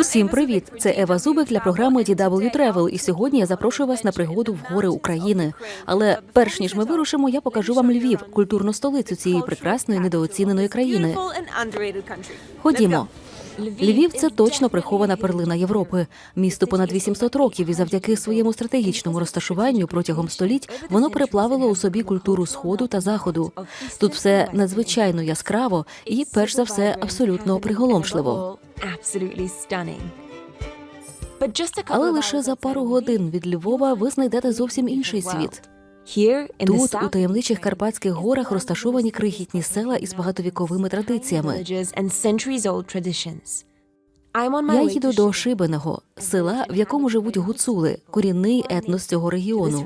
Усім привіт! Це Ева Зубик для програми DW Travel. І сьогодні я запрошую вас на пригоду в гори України. Але перш ніж ми вирушимо, я покажу вам Львів, культурну столицю цієї прекрасної недооціненої країни. Ходімо. Львів це точно прихована перлина Європи. Місто понад 800 років, і завдяки своєму стратегічному розташуванню протягом століть воно переплавило у собі культуру сходу та заходу. Тут все надзвичайно яскраво і, перш за все, абсолютно приголомшливо. Але лише за пару годин від Львова ви знайдете зовсім інший світ. Тут, у таємничих Карпатських горах, розташовані крихітні села із багатовіковими традиціями. Я їду до Шибеного, села, в якому живуть гуцули, корінний етнос цього регіону.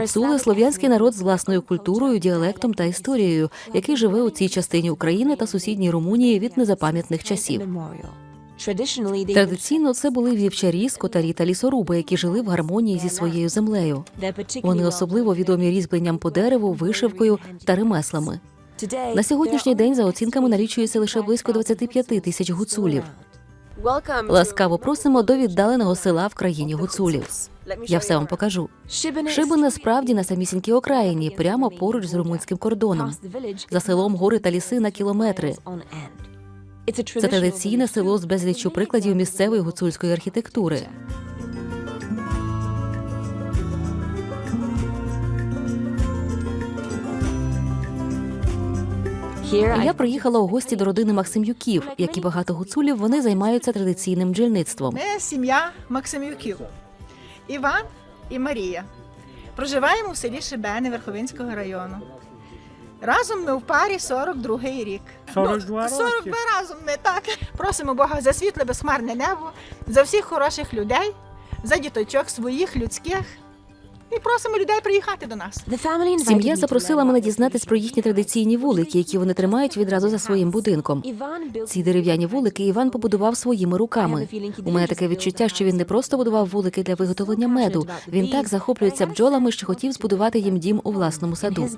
Гуцули – слов'янський народ з власною культурою, діалектом та історією, який живе у цій частині України та сусідній Румунії від незапам'ятних часів. Традиційно це були вівчарі, скотарі та лісоруби, які жили в гармонії зі своєю землею. Вони особливо відомі різьбленням по дереву, вишивкою та ремеслами. На сьогоднішній день за оцінками налічується лише близько 25 тисяч гуцулів. Ласкаво просимо до віддаленого села в країні гуцулів. Я все вам покажу. Шибине справді на самісінькій окраїні, прямо поруч з румунським кордоном. За селом гори та ліси на кілометри. Це традиційне село з безліччю прикладів місцевої гуцульської архітектури. Я приїхала у гості до родини Максимюків. Як і багато гуцулів, вони займаються традиційним бджільництвом. Ми сім'я Максимюків. Іван і Марія. Проживаємо в селі Шибени Верховинського району. Разом ми в парі 42-й рік. 42 роки? 42 разом ми так. Просимо Бога за світле безхмарне небо, за всіх хороших людей, за діточок своїх, людських. І просимо людей приїхати до нас. Сім'я запросила мене дізнатись про їхні традиційні вулики, які вони тримають відразу за своїм будинком. Ці дерев'яні вулики Іван побудував своїми руками. У мене таке відчуття, що він не просто будував вулики для виготовлення меду. Він так захоплюється бджолами, що хотів збудувати їм дім у власному саду.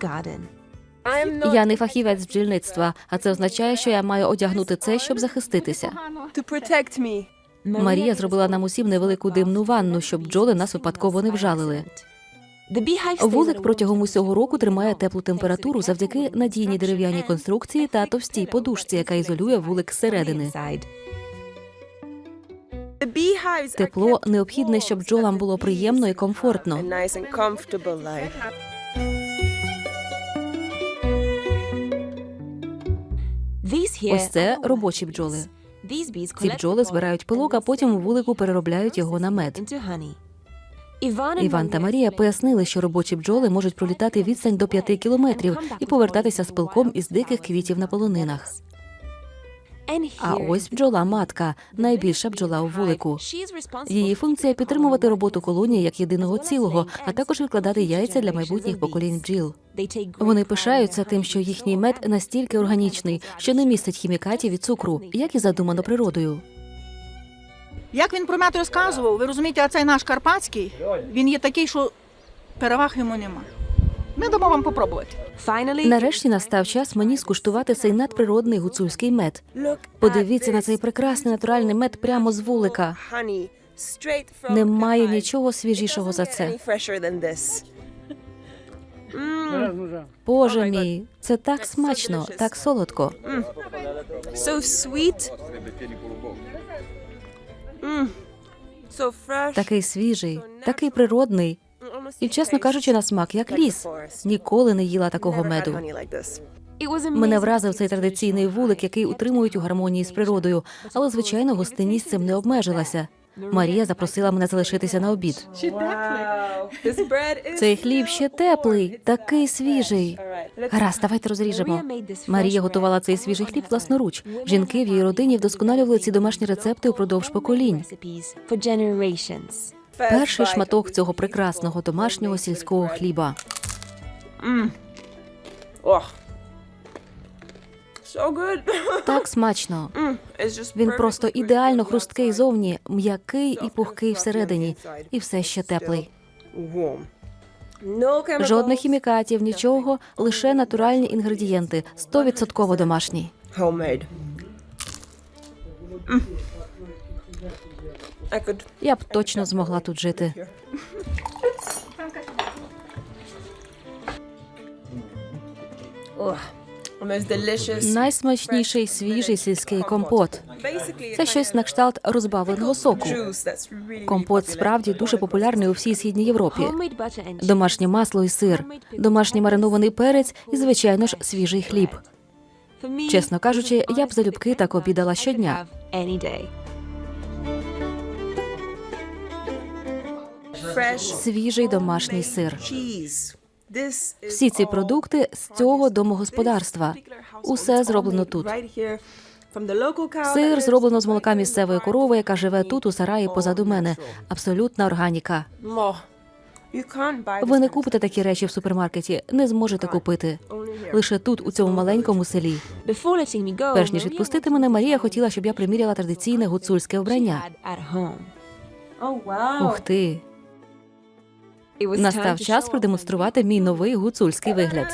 Я не фахівець бджільництва, а це означає, що я маю одягнути це, щоб захиститися. Марія зробила нам усім невелику димну ванну, щоб бджоли нас випадково не вжалили. Вулик протягом усього року тримає теплу температуру завдяки надійній дерев'яній конструкції та товстій подушці, яка ізолює вулик зсередини. Тепло необхідне, щоб бджолам було приємно і комфортно. Ось це робочі бджоли. Ці бджоли збирають пилок, а потім у вулику переробляють його на мед. Іван та Марія пояснили, що робочі бджоли можуть пролітати відстань до 5 кілометрів і повертатися з пилком із диких квітів на полонинах. А ось бджола матка, найбільша бджола у вулику. Її функція підтримувати роботу колонії як єдиного цілого, а також відкладати яйця для майбутніх поколінь бджіл. Вони пишаються тим, що їхній мед настільки органічний, що не містить хімікатів і цукру, як і задумано природою. Як він про мед розказував, ви розумієте, а цей наш карпатський, він є такий, що переваг йому нема. Ми дамо вам попробувати. Нарешті настав час мені скуштувати цей надприродний гуцульський мед. Подивіться на цей прекрасний натуральний мед прямо з вулика. Немає нічого свіжішого за це. Mm, Боже мій, це так смачно, так солодко. so sweet. Mm, so fresh. Такий свіжий, такий природний. І, чесно кажучи, на смак як ліс. Ніколи не їла такого меду. Мене вразив цей традиційний вулик, який утримують у гармонії з природою. Але, звичайно, гостинність цим не обмежилася. Марія запросила мене залишитися на обід. Цей хліб ще теплий, такий свіжий. Гаразд, давайте розріжемо. Марія готувала цей свіжий хліб власноруч. Жінки в її родині вдосконалювали ці домашні рецепти упродовж поколінь. Перший шматок цього прекрасного домашнього сільського хліба. Oh. So good. Так смачно. Mm, Він просто ідеально хрусткий зовні, м'який і пухкий всередині, і все ще теплий. Жодних хімікатів, нічого, лише натуральні інгредієнти, стовідсотково домашні. Could. Я б точно змогла тут жити. Delicious. Найсмачніший свіжий сільський компот. Це щось на кшталт розбавленого соку. Компот справді дуже популярний у всій східній Європі. Домашнє масло і сир, домашній маринований перець і, звичайно ж, свіжий хліб. Чесно кажучи, я б залюбки так обідала щодня. Свіжий домашній сир. Всі ці продукти з цього домогосподарства. Усе зроблено тут. Сир зроблено з молока місцевої корови, яка живе тут у сараї позаду мене. Абсолютна органіка. Ви не купите такі речі в супермаркеті, не зможете купити. Лише тут, у цьому маленькому селі. Перш ніж відпустити мене, Марія хотіла, щоб я приміряла традиційне гуцульське вбрання. Oh. Ух ти! Настав час продемонструвати мій новий гуцульський вигляд.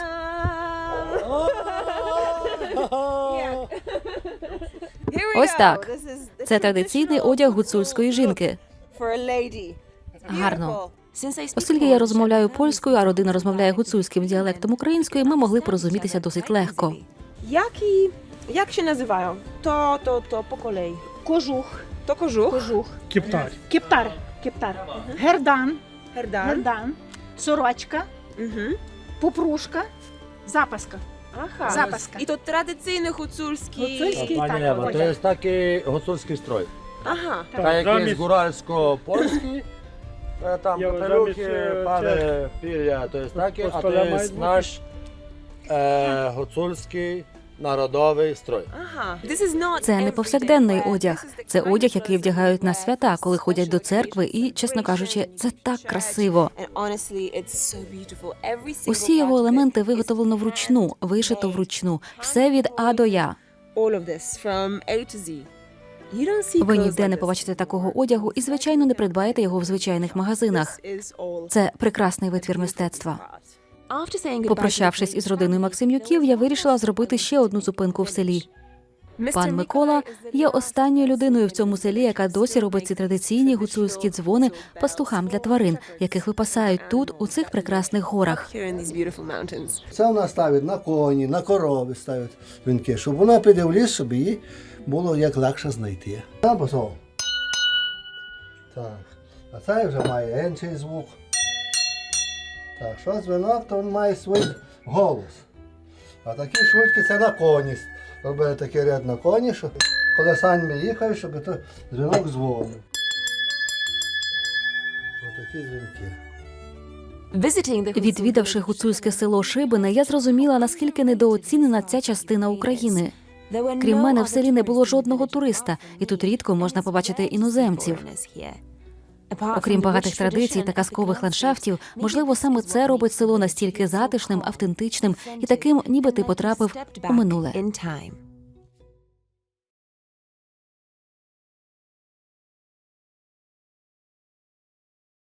Ось так. Це традиційний одяг гуцульської жінки. Гарно. Оскільки я розмовляю польською, а родина розмовляє гуцульським діалектом української, ми могли порозумітися досить легко. Які, як ще називаю? То, то, то по колei. Кожух, То кожух, кожух, Кептар. кептар, кептар, гердан, гердан. гердан, сорочка, Угу. попрушка, запаска. Ага. Запаска. І то традиційний гуцульський. Гуцульський. Пані так, Ева, to jest taki гуцульський строй. Ага. Так як є замість- гуральсько-польський, е, там Я замість, е, пане пір'я, то є такі, а то Постоля є мають бути? наш е, гуцульський народовий строй. Це не повсякденний одяг. Це одяг, який вдягають на свята, коли ходять до церкви, і, чесно кажучи, це так красиво. Усі його елементи виготовлено вручну, вишито вручну, все від А до Я. Ви ніде не побачите такого одягу і, звичайно, не придбаєте його в звичайних магазинах. Це прекрасний витвір мистецтва. Попрощавшись із родиною Максимюків, я вирішила зробити ще одну зупинку в селі. Пан Микола є останньою людиною в цьому селі, яка досі робить ці традиційні гуцульські дзвони пастухам для тварин, яких випасають тут, у цих прекрасних горах. Це вона ставить на коні, на корови ставить вінки, щоб вона піде в ліс, щоб її було як легше знайти. Так. А цей вже має інший звук. Так, що дзвінок, то він має свій голос. А такі швидкі це на коні. Робили такий ряд на коні, що коли саньми їхав, щоб то дзвінок дзвонив. Отакі дзвінки. Відвідавши гуцульське село Шибине, я зрозуміла, наскільки недооцінена ця частина України. Крім мене, в селі не було жодного туриста, і тут рідко можна побачити іноземців. Окрім багатих традицій та казкових ландшафтів, можливо, саме це робить село настільки затишним, автентичним і таким, ніби ти потрапив у минуле.